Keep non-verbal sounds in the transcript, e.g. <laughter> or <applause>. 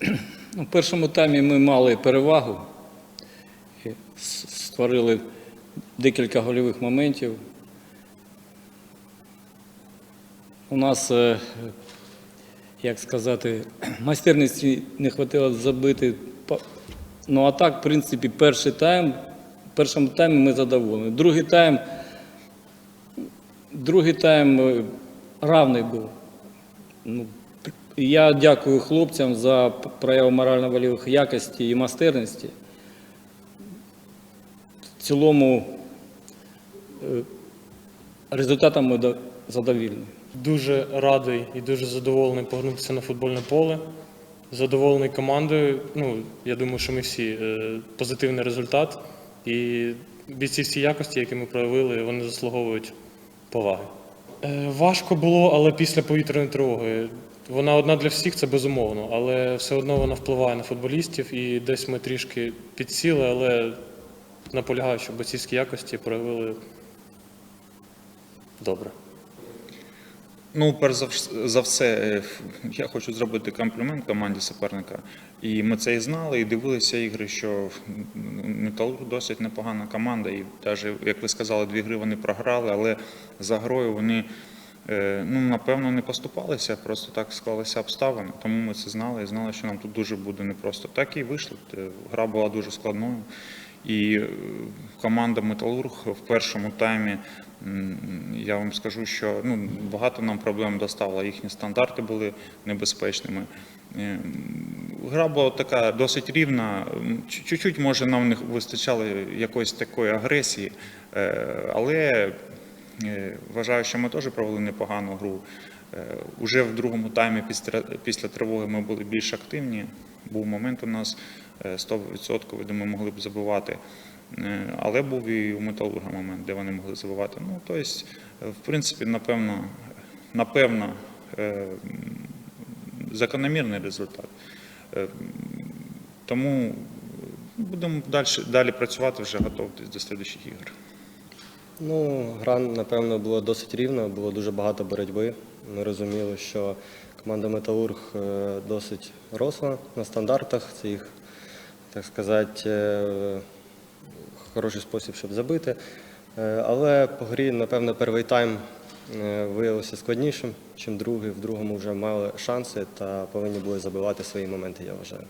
<clears throat> Ну, В першому таймі ми мали перевагу, створили декілька гольових моментів. У нас, е, як сказати, <clears throat> майстерності не вистачило забити. Ну а так, в принципі, перший тайм, в першому таймі ми задоволені. Другий тайм, другий тайм е, равний був. Ну, я дякую хлопцям за прояв морально-вольових якостей і майстерності. В цілому е, результатом ми задовільні. Дуже радий і дуже задоволений повернутися на футбольне поле. Задоволений командою. Ну, я думаю, що ми всі е, позитивний результат. І бійцівські якості, які ми проявили, вони заслуговують поваги. Е, важко було, але після повітряної тривоги. Вона одна для всіх, це безумовно, але все одно вона впливає на футболістів, і десь ми трішки підсіли, але наполягаю, що бійцівські якості проявили добре. Ну, перш за все, е, я хочу зробити комплімент команді суперника. І ми це і знали, і дивилися ігри, що Металург досить непогана команда. І навіть, як ви сказали, дві гри вони програли, але за грою вони, ну, напевно, не поступалися, просто так склалися обставини. Тому ми це знали і знали, що нам тут дуже буде непросто. Так і вийшло. Е, Гра була дуже складною. І е, команда Металург в першому таймі, я вам скажу, що ну, багато нам проблем доставила. Їхні стандарти були небезпечними. Е, Гра була така досить рівна. Чуть-чуть, може, нам не вистачало якоїсь такої агресії, е, але е, вважаю, що ми теж провели непогану гру. Е, Уже в другому таймі після, тривоги ми були більш активні. Був момент у нас е, 100%, де ми могли б забивати. Е, Але був і у металурга момент, де вони могли забивати. Ну, тобто, е, в принципі, напевно, напевно, е, закономірний результат. Е, Тому будемо далі, далі працювати, вже готуватись до слідчих ігор. Ну, гра, напевно, була досить рівна, було дуже багато боротьби. Ми розуміли, що команда Металург е, досить росла на стандартах. Це їх, так сказати, е, хороший спосіб, щоб забити. Е, Але по грі, напевно, перший тайм виявився складнішим, ніж другий. В другому вже мали шанси та повинні були забивати свої моменти, я вважаю.